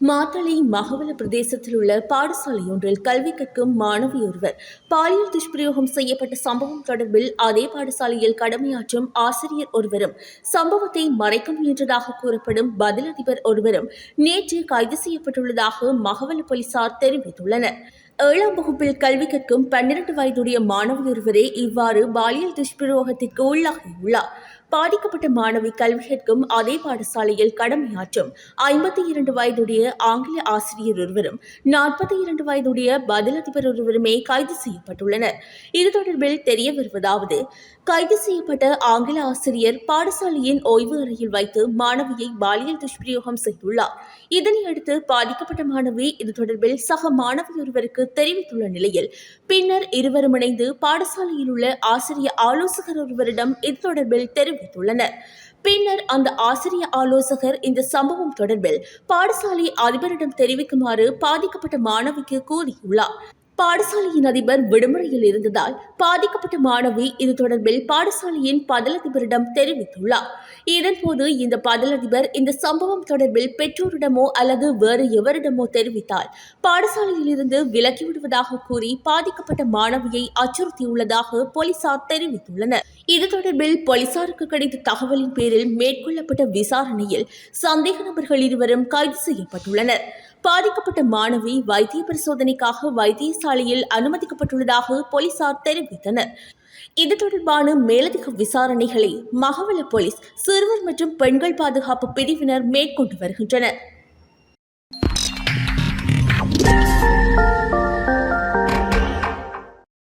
மாத்தளை மகவல பிரதேசத்தில் உள்ள பாடசாலை ஒன்றில் கல்வி கற்கும் மாணவி ஒருவர் பாலியல் துஷ்பிரயோகம் செய்யப்பட்ட சம்பவம் தொடர்பில் அதே பாடசாலையில் கடமையாற்றும் ஆசிரியர் ஒருவரும் சம்பவத்தை மறைக்க முயன்றதாக கூறப்படும் பதிலதிபர் ஒருவரும் நேற்று கைது செய்யப்பட்டுள்ளதாக மகவல போலீசார் தெரிவித்துள்ளனர். ஏழாம் வகுப்பில் கல்வி கற்கும் பன்னிரண்டு வயதுடைய மாணவி ஒருவரே இவ்வாறு பாலியல் துஷ்பிரயோகத்திற்கு உள்ளாகியுள்ளார். பாதிக்கப்பட்ட மாணவி கல்விகற்கும் அதே பாடசாலையில் கடமையாற்றும் ஐம்பத்தி இரண்டு வயதுடைய ஆங்கில ஆசிரியர் ஒருவரும் நாற்பத்தி இரண்டு வயதுடைய பதிலதிபர் ஒருவருமே கைது செய்யப்பட்டுள்ளனர். இது தொடர்பில் தெரிய வருவதாவது கைது செய்யப்பட்ட ஆங்கில ஆசிரியர் பாடசாலையின் ஓய்வு அறையில் வைத்து மாணவியை பாலியல் துஷ்பிரயோகம் செய்துள்ளார். இதனையடுத்து பாதிக்கப்பட்ட மாணவி இது தொடர்பில் சக மாணவி ஒருவருக்கு தெரிவித்துள்ள நிலையில் பின்னர் இருவரும் இணைந்து பாடசாலையில் உள்ள ஆசிரிய ஆலோசகர் ஒருவரிடம் இது தொடர்பில் தெரிவித்துள்ளனர். பின்னர் அந்த ஆசிரிய ஆலோசகர் இந்த சம்பவம் தொடர்பில் பாடசாலை அதிபரிடம் தெரிவிக்குமாறு பாதிக்கப்பட்ட மாணவிக்கு கூறியுள்ளார். பாடசாலையின் அதிபர் விடுமுறையில் இருந்ததால் பாதிக்கப்பட்ட மாணவி இது தொடர்பில் பாடசாலையின் பதிலதிபரிடம் தெரிவித்துள்ளார். இதன்போது இந்த பதிலதிபர் இந்த சம்பவம் தொடர்பில் பெற்றோரிடமோ அல்லது வேறு எவரிடமோ தெரிவித்தால் பாடசாலையில் இருந்து விலக்கிவிடுவதாக கூறி பாதிக்கப்பட்ட மாணவியை அச்சுறுத்தியுள்ளதாக போலீசார் தெரிவித்துள்ளனர். இது தொடர்பில் போலீசாருக்கு கிடைத்த தகவலின் பேரில் மேற்கொள்ளப்பட்ட விசாரணையில் சந்தேக நபர்கள் இருவரும் கைது செய்யப்பட்டுள்ளனர். பாதிக்கப்பட்ட மாணவி வைத்திய பரிசோதனைக்காக வைத்தியசாலையில் அனுமதிக்கப்பட்டுள்ளதாக போலீசார் தெரிவித்தனர். இது தொடர்பான மேலதிக விசாரணைகளை மகவல போலீஸ் சிறுவர் மற்றும் பெண்கள் பாதுகாப்பு பிரிவினர் மேற்கொண்டு வருகின்றனர்.